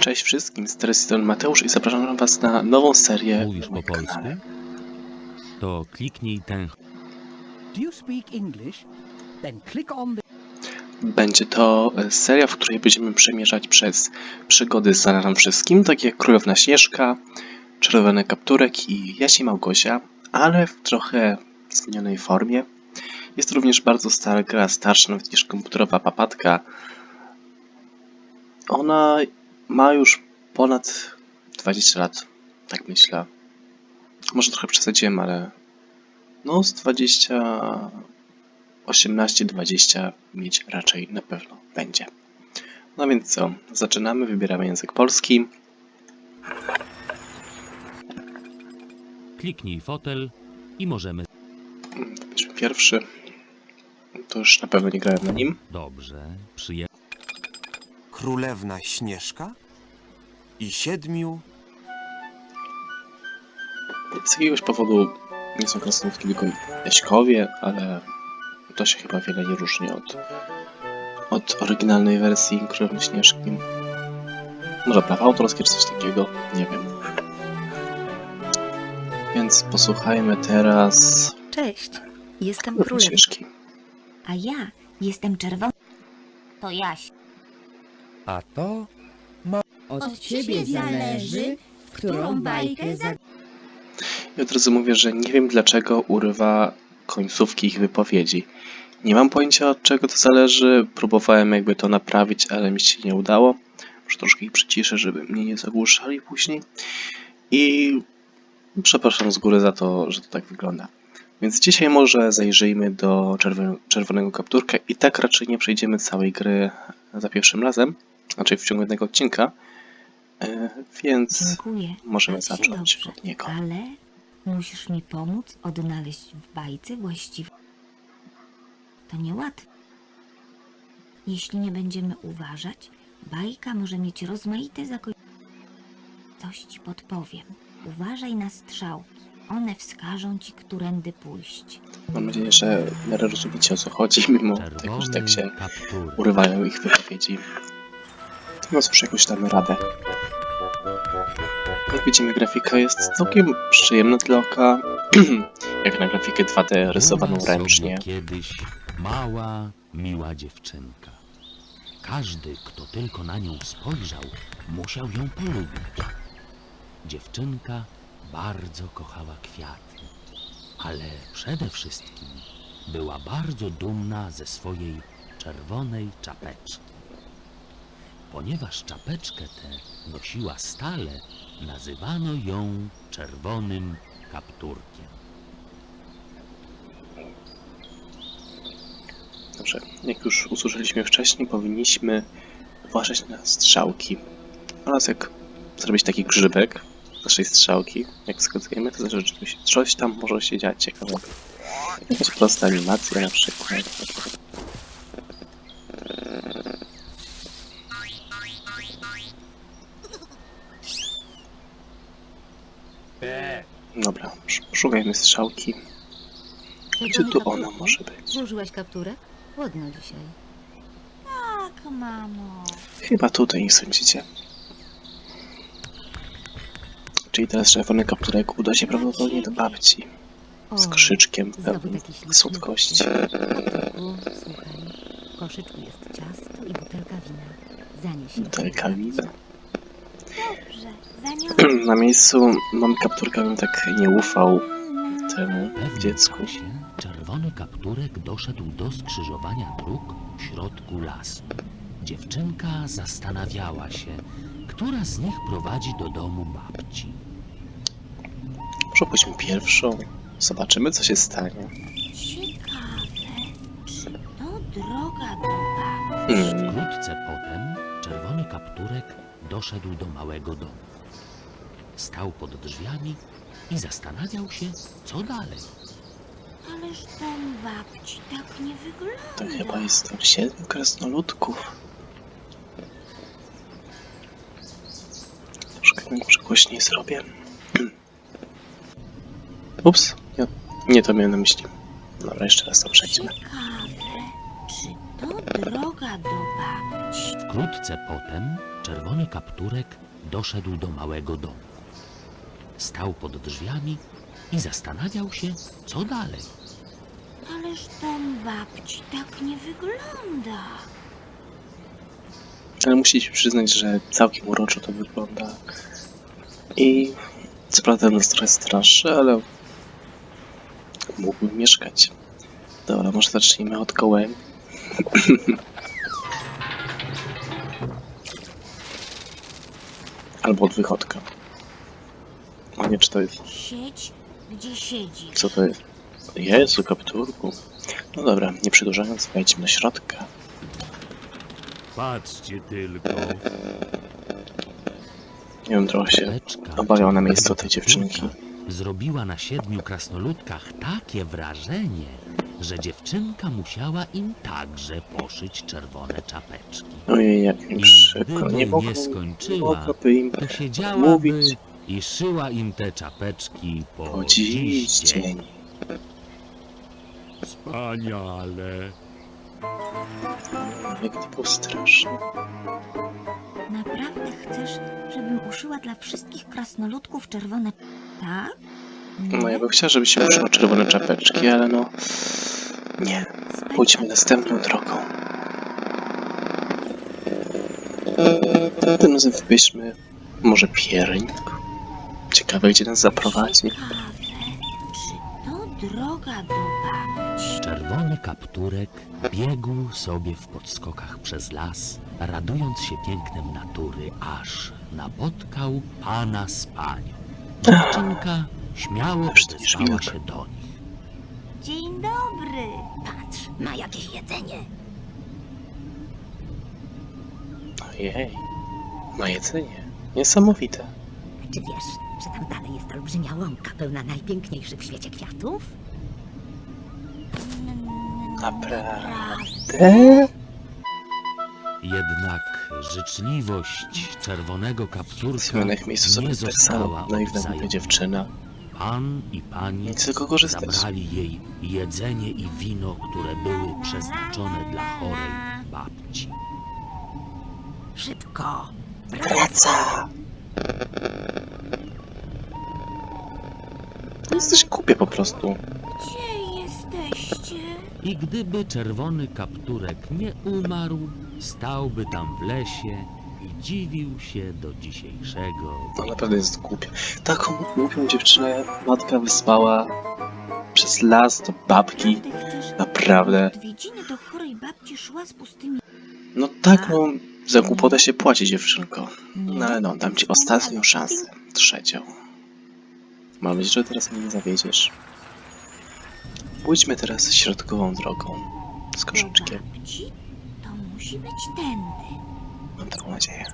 Cześć wszystkim, z tej strony Mateusz i zapraszam was na nową serię Mówisz po polsku? kanale. To kliknij ten Do you speak English? Then click on the Będzie to e, seria, w której będziemy przemierzać przez przygody znane nam wszystkim, takie jak Królewna Śnieżka, Czerwony Kapturek i Jaś Małgosia, ale w trochę zmienionej formie. Jest to również bardzo stara gra, starsza nawet niż komputerowa papatka. Ona ma już ponad 20 lat, tak myślę. Może trochę przesadziłem, ale no z 20 18-20 mieć raczej na pewno będzie. No więc co, zaczynamy, wybieramy język polski. kliknij fotel i możemy. Będzie pierwszy. To już na pewno nie grałem na nim. Dobrze, przyjemnie. Królewna Śnieżka i siedmiu Z jakiegoś powodu nie są krasnoludki, tylko jaśkowie, ale to się chyba wiele nie różni od, od oryginalnej wersji Królewny Śnieżki. Może prawa autorskie czy coś takiego, nie wiem. Więc posłuchajmy teraz Cześć, jestem Królewnej królem, Śnieżki. a ja jestem czerwony. To Jaś. A to Od ciebie zależy, w którą bajkę za... I od razu mówię, że nie wiem dlaczego urywa końcówki ich wypowiedzi. Nie mam pojęcia od czego to zależy. Próbowałem jakby to naprawić, ale mi się nie udało. Może troszkę ich przyciszę, żeby mnie nie zagłuszali później. I przepraszam z góry za to, że to tak wygląda. Więc dzisiaj może zajrzyjmy do czerwonego, czerwonego kapturka i tak raczej nie przejdziemy całej gry za pierwszym razem, znaczy w ciągu jednego odcinka. E, Więc Dziękuję. możemy Baw się zacząć dobrze, od niego. Ale musisz mi pomóc odnaleźć w bajce właściwe. To niełatwe. Jeśli nie będziemy uważać, bajka może mieć rozmaite zakończenia. Coś ci podpowiem. Uważaj na strzałki. One wskażą ci, którędy pójść. Mam nadzieję, że w miarę rozumiecie o co chodzi, mimo tego, że tak się urywają ich wypowiedzi. No cóż, jakoś damy radę. Jak widzimy, grafika jest całkiem przyjemna dla oka. Jak na grafikę 2D rysowaną ręcznie. Kiedyś mała, miła dziewczynka. Każdy, kto tylko na nią spojrzał, musiał ją polubić. Dziewczynka bardzo kochała kwiaty, ale przede wszystkim była bardzo dumna ze swojej czerwonej czapeczki. Ponieważ czapeczkę tę nosiła stale, nazywano ją czerwonym kapturkiem. Dobrze, jak już usłyszeliśmy wcześniej, powinniśmy uważać na strzałki. Oraz jak zrobić taki grzybek naszej strzałki, jak wskazujemy, to znaczy, że coś tam może się dziać ciekawego. Jakaś prosta animacja na przykład. Szukajmy strzałki. Gdzie tu ona może być? Włożyłaś kapturek? Ładno dzisiaj. Tak, mamo. Chyba tutaj, nie sądzicie. Czyli teraz czerwony kapturek uda się prawdopodobnie do babci. Z krzyczkiem pełnym słodkości. w koszyku jest ciasto i butelka wina. Zanieś. Butelka wina. Dobrze, zaniosę. Na miejscu mam kapturka, bym tak nie ufał temu pewnym dziecku. czasie czerwony kapturek doszedł do skrzyżowania dróg w środku lasu. Dziewczynka zastanawiała się, która z nich prowadzi do domu babci. Może pójdźmy pierwszą. Zobaczymy, co się stanie. Ciekawe, czy to droga do babci? Hmm. Wkrótce potem czerwony kapturek doszedł do małego domu. Stał pod drzwiami i zastanawiał się, co dalej. Ależ dom babci tak nie wygląda. To chyba jest tam siedmiu krasnoludków. Troszkę może głośniej zrobię. Ups, nie, nie to miałem na myśli. Dobra, jeszcze raz to przejdźmy. Ciekawe, czy to droga do babci. Wkrótce potem czerwony kapturek doszedł do małego domu. Stał pod drzwiami i zastanawiał się, co dalej. Ależ dom babci tak nie wygląda. Ale musicie przyznać, że całkiem uroczo to wygląda. I co prawda nas trochę straszy, ale mógłbym mieszkać. Dobra, może zacznijmy od kołem. Albo od wychodka. A nie, czy to jest... Siedź, gdzie siedzi. Co to jest? Jezu, kapturku. No dobra, nie przedłużając, wejdźmy do środka. Patrzcie tylko. Nie wiem, trochę się Beczka obawiał na miejscu tej dziewczynki. Zrobiła na siedmiu krasnoludkach takie wrażenie, że dziewczynka musiała im także poszyć czerwone czapeczki. Ojej, jak mi I przykro. gdyby Nie nie mogę, skończyła, mogłaby im To siedziałaby mówić i szyła im te czapeczki po, po dziś dzień. Wspaniale. Jak to było straszne. Naprawdę chcesz, żebym uszyła dla wszystkich krasnoludków czerwone... Tak? No ja bym chciał, żeby się uszyło czerwone czapeczki, ale no... Nie. Pójdźmy następną drogą. Tym razem wybierzmy może piernik. Ciekawe, gdzie nas zaprowadzi. Ciekawe, czy to droga do babci? Czerwony kapturek biegł sobie w podskokach przez las, radując się pięknem natury, aż napotkał pana z panią. Dziewczynka śmiało odezwała się do nich. Dzień dobry. Patrz, ma jakieś jedzenie. Ojej. Ma jedzenie. Niesamowite. Czy wiesz, że tam dalej jest olbrzymia łąka pełna najpiękniejszych w świecie kwiatów? Naprawdę? Jednak życzliwość czerwonego kapturka miejscu nie sobie została wpisała naiwna dziewczyna. Pan i pani Nic korzystać. zabrali jej jedzenie i wino, które były przeznaczone dla chorej babci. Szybko! Wraca! Jesteś głupia po prostu. Gdzie jesteście? I gdyby czerwony kapturek nie umarł, stałby tam w lesie i dziwił się do dzisiejszego. No naprawdę jest głupia. Taką głupią dziewczynę matka wysłała przez las do babki. Naprawdę odwiedziny do chorej babci szła z pustymi... No tak, no za głupotę się płaci dziewczynko. No ale no, dam ci ostatnią szansę. Trzecią. Mam nadzieję, że teraz mnie nie zawiedziesz. Pójdźmy teraz środkową drogą. Z koszyczkiem. To musi być tędy. Mam taką nadzieję.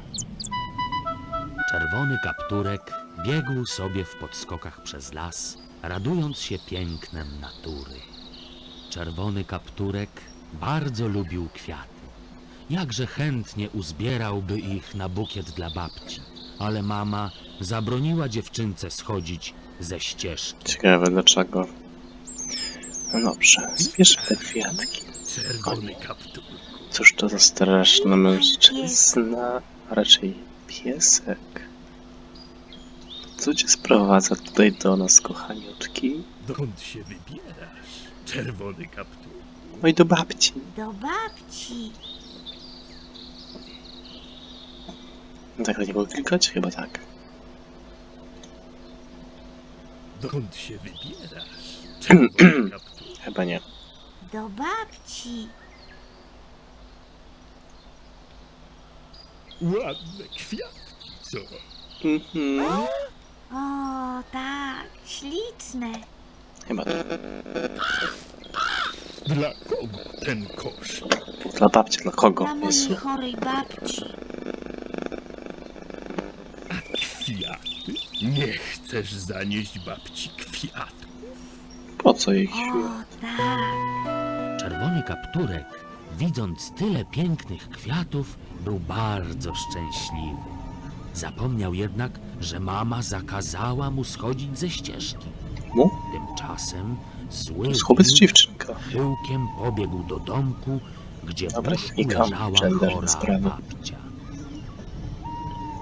Czerwony kapturek biegł sobie w podskokach przez las, radując się pięknem natury. Czerwony kapturek bardzo lubił kwiaty. Jakże chętnie uzbierałby ich na bukiet dla babci, ale mama zabroniła dziewczynce schodzić ze ścieżki. Ciekawe dlaczego. No dobrze, zbierzmy te kwiatki. Czerwony kaptur. Cóż to za straszna mężczyzna, a raczej piesek. Co cię sprowadza tutaj do nas, kochaniutki? Dokąd się wybierasz, czerwony kaptur? No i do babci. Do babci. No tak, to nie było klikać? Chyba tak. Dokąd się wybierasz, kaptur? Chyba nie. Do babci. Ładne kwiatki, co? Mhm. O, tak, śliczne. Chyba tak. Dla kogo ten kosz? Dla babci, dla kogo? Dla Jezu. mojej chorej babci. Kwiaty? Nie chcesz zanieść babci kwiatów? Po co jej O, chwila? tak. Czerwony kapturek, widząc tyle pięknych kwiatów, był bardzo szczęśliwy. Zapomniał jednak, że mama zakazała mu schodzić ze ścieżki. Mu? Tymczasem To zły chłopiec wilk dziewczynka. chyłkiem pobiegł do domku gdzie Dobra, łóżku znikam. Gender chora sprawy. babcia.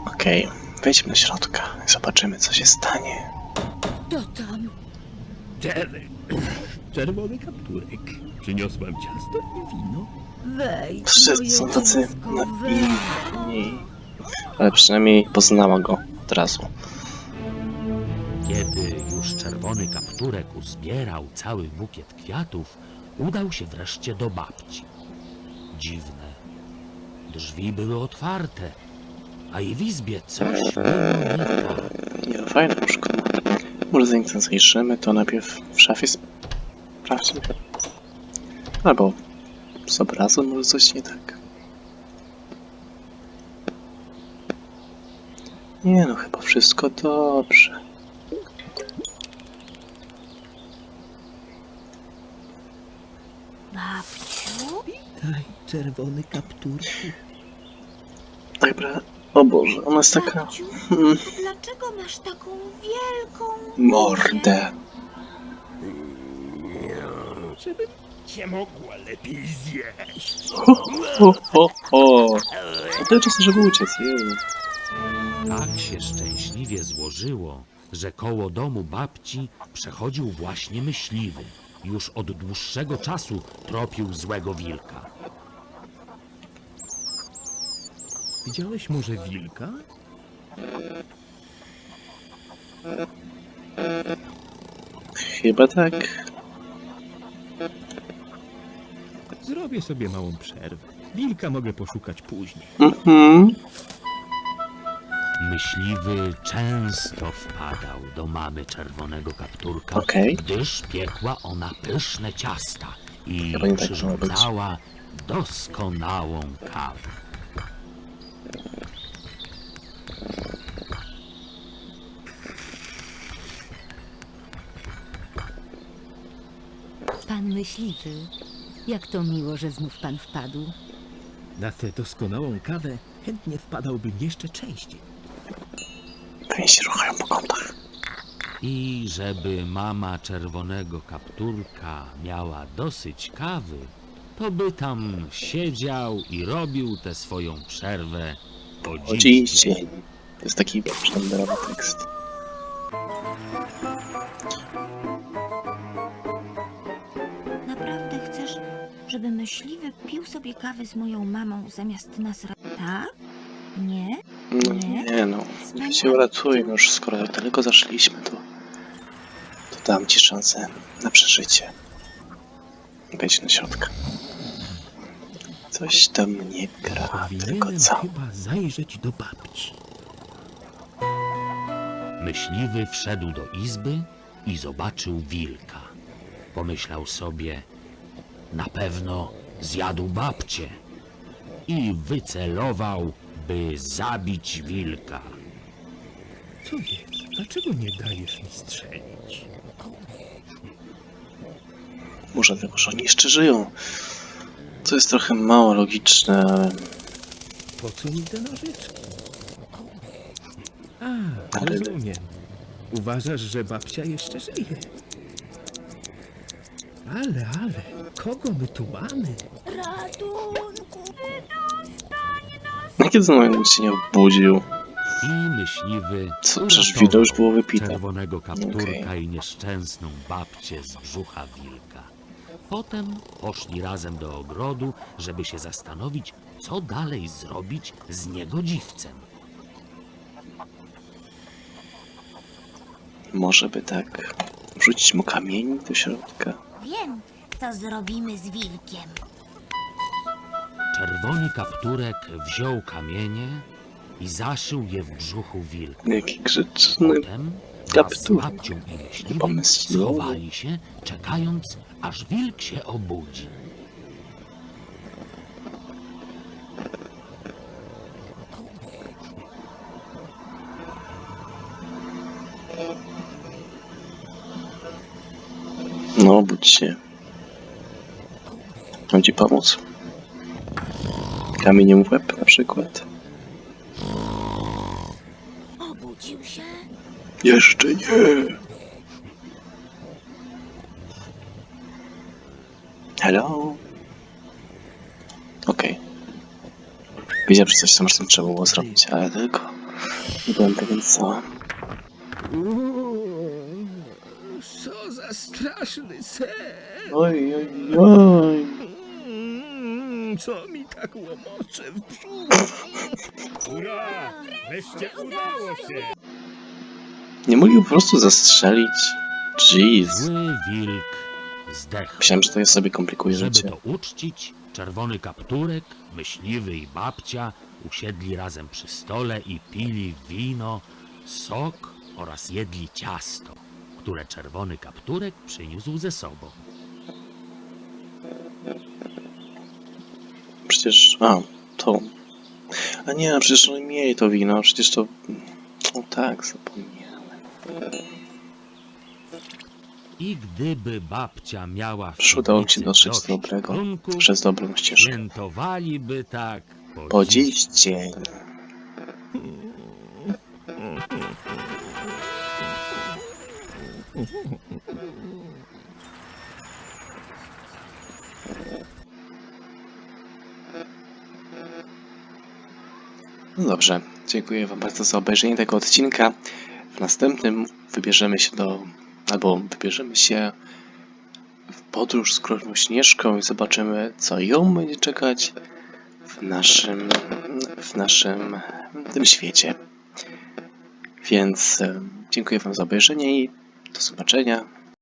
Okej, wejdźmy do środka i zobaczymy, co się stanie. To tam. Czer... Czerwony kapturek. Przyniosłam ciasto i wino. Wejdź, Wszyscy są moje tacy dziecko, naiwni. Ale przynajmniej poznała go od razu. Kiedy już czerwony kapturek uzbierał cały bukiet kwiatów, udał się wreszcie do babci. Dziwne. Drzwi były otwarte, a i w izbie coś było nie tak. Nie, no fajne łóżko. Może zanim to zajrzymy, to najpierw w szafie sprawdźmy. Albo z obrazem może coś nie tak. Nie no, chyba wszystko dobrze. Babciu? Witaj, czerwony kapturku. Dobra, o Boże, ona jest taka... Babciu, Hmm, dlaczego masz taką wielką mordę. Żebym cię mogła lepiej zjeść. Ho, ho, ho, ho. A tyle czasu, żeby uciec. Tak się szczęśliwie złożyło, że koło domu babci przechodził właśnie myśliwy. Już od dłuższego czasu tropił złego wilka. Widziałeś może wilka? Chyba tak. Zrobię sobie małą przerwę. Wilka mogę poszukać później. Mhm. Myśliwy często wpadał do mamy czerwonego kapturka, Okej. gdyż piekła ona pyszne ciasta i Chyba nie tak miało być. przyrządzała doskonałą kawę. Pan myśliwy. Jak to miło, że znów pan wpadł. Na tę doskonałą kawę chętnie wpadałbym jeszcze częściej. Pewnie się ruchają po kątach. I żeby mama czerwonego kapturka miała dosyć kawy, to by tam siedział i robił tę swoją przerwę po dziś dzień. To jest taki sztandarowy tekst. Żeby myśliwy pił sobie kawę z moją mamą zamiast nas ra... Tak? Nie? No, Nie? nie no, ja się uratuję, no już skoro tak daleko zaszliśmy, to, to dam ci szansę na przeżycie. Wejdź na środka. Coś tam nie gra, tylko Powinienem co? chyba zajrzeć do babci. Myśliwy wszedł do izby i zobaczył wilka. Pomyślał sobie, na pewno zjadł babcię i wycelował, by zabić wilka. Co jest? Dlaczego nie dajesz mi strzelić? Może dlatego, że oni jeszcze żyją. To jest trochę mało logiczne, ale Po co mi te nożyczki? A, Ale- rozumiem. Uważasz, że babcia jeszcze żyje? Ale, ale, kogo my tu mamy? Ratunku! jakie to moment się nie obudził? I myśliwy Co, przecież wino już było wypite. czerwonego kapturka Okej. i nieszczęsną babcię z brzucha wilka. Potem poszli razem do ogrodu, żeby się zastanowić, co dalej zrobić z niegodziwcem. Może by tak wrzucić mu kamień do środka? Wiem, co zrobimy z wilkiem. Czerwony kapturek wziął kamienie i zaszył je w brzuchu wilka. Jaki grzeczny. Potem wraz z kapturek. babcią i myśliwym Pomysłowy. schowali się, czekając, aż wilk się obudzi. No, budź się. Pomóc. Kamieniem w łeb na przykład. Obudził się? Jeszcze nie. Hello? Wiedziałem, że coś tam z tym trzeba było zrobić, ale tylko nie byłem pewien co. Co za straszny sen! Oj, oj, oj. Mm, Co mi tak łomocze w brzuchu? Ura! Wreszcie udało się! Nie mogli po prostu zastrzelić? Jeez. Zły wilk zdechł. Myślałem, że to jest sobie komplikuje Żeby życie. to uczcić, czerwony kapturek, myśliwy i babcia usiedli razem przy stole i pili wino, sok oraz jedli ciasto, które czerwony kapturek przyniósł ze sobą. Przecież... A, to... A nie, no przecież oni mieli to wino, przecież to... O tak, zapomniałem. I gdyby babcia miała udało mi się dotrzeć do dobrego, trunków, przez dobrą ścieżkę. Świętowaliby tak po, Po dziś. dziś dzień. No dobrze, dziękuję Wam bardzo za obejrzenie tego odcinka. W następnym wybierzemy się do, albo wybierzemy się w podróż z królową Śnieżką i zobaczymy, co ją będzie czekać w naszym, w naszym tym świecie. Więc dziękuję Wam za obejrzenie i do zobaczenia